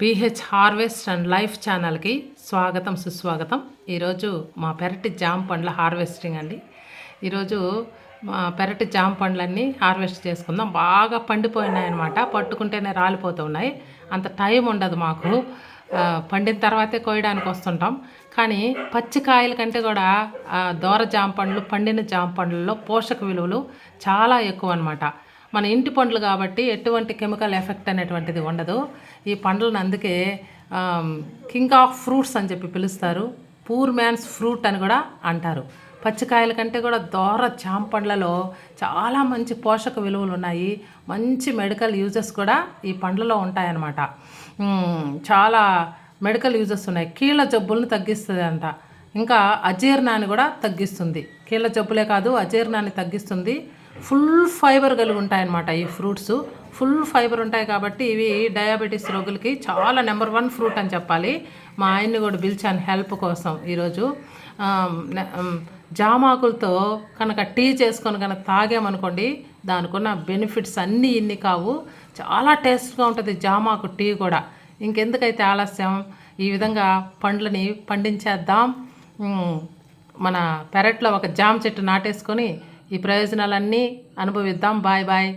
BH harvest and life ఛానల్కి స్వాగతం సుస్వాగతం. ఈరోజు మా పెరటి జామ పండ్ల హార్వెస్టింగ్ అండి. ఈరోజు మా పెరటి జామ పండ్లన్నీ హార్వెస్ట్ చేసుకుందాం. బాగా పండిపోయినాయి అనమాట పట్టుకుంటేనే రాలిపోతూ ఉన్నాయి. అంత టైం ఉండదు మాకు. పండిన తర్వాతే కోయడానికి వస్తుంటాం. కానీ పచ్చికాయల కంటే కూడా దోర జామ పండ్లు పండిన జామ పండ్లలో పోషక విలువలు చాలా ఎక్కువ అనమాట మన ఇంటి పండ్లు కాబట్టి ఎటువంటి కెమికల్ ఎఫెక్ట్ అనేటువంటిది ఉండదు. ఈ పండ్లను అందుకే కింగ్ ఆఫ్ ఫ్రూట్స్ అని చెప్పి పిలుస్తారు. పూర్ మ్యాన్స్ ఫ్రూట్ అని కూడా అంటారు. పచ్చికాయల కంటే కూడా దోర చాంపండ్లలో చాలా మంచి పోషక విలువలు ఉన్నాయి. మంచి మెడికల్ యూజెస్ కూడా ఈ పండ్లలో ఉంటాయన్నమాట. చాలా మెడికల్ యూజెస్ ఉన్నాయి. కీళ్ళ జబ్బులను తగ్గిస్తుంది అంట ఇంకా అజీర్ణాన్ని కూడా తగ్గిస్తుంది. కీళ్ళ జబ్బులే కాదు అజీర్ణాన్ని తగ్గిస్తుంది. ఫుల్ ఫైబర్ కలిగి ఉంటాయన్నమాట ఈ ఫ్రూట్స్. ఫుల్ ఫైబర్ ఉంటాయి కాబట్టి ఇవి డయాబెటీస్ రోగులకి చాలా నెంబర్ వన్ ఫ్రూట్ అని చెప్పాలి. మా ఆయన్ని కూడా పిలిచాను హెల్ప్ కోసం ఈరోజు. జామాకులతో కనుక టీ చేసుకొని కనుక తాగామనుకోండి దానికున్న బెనిఫిట్స్ అన్నీ ఇన్ని కావు. చాలా టేస్ట్గా ఉంటుంది జామాకు టీ కూడా. ఇంకెందుకైతే ఆలస్యం? ఈ విధంగా పండ్లని పండించేద్దాం. మన పెరట్లో ఒక జామ చెట్టు నాటేసుకొని ఈ ప్రయోజనాలన్నీ అనుభవిద్దాం. Bye bye.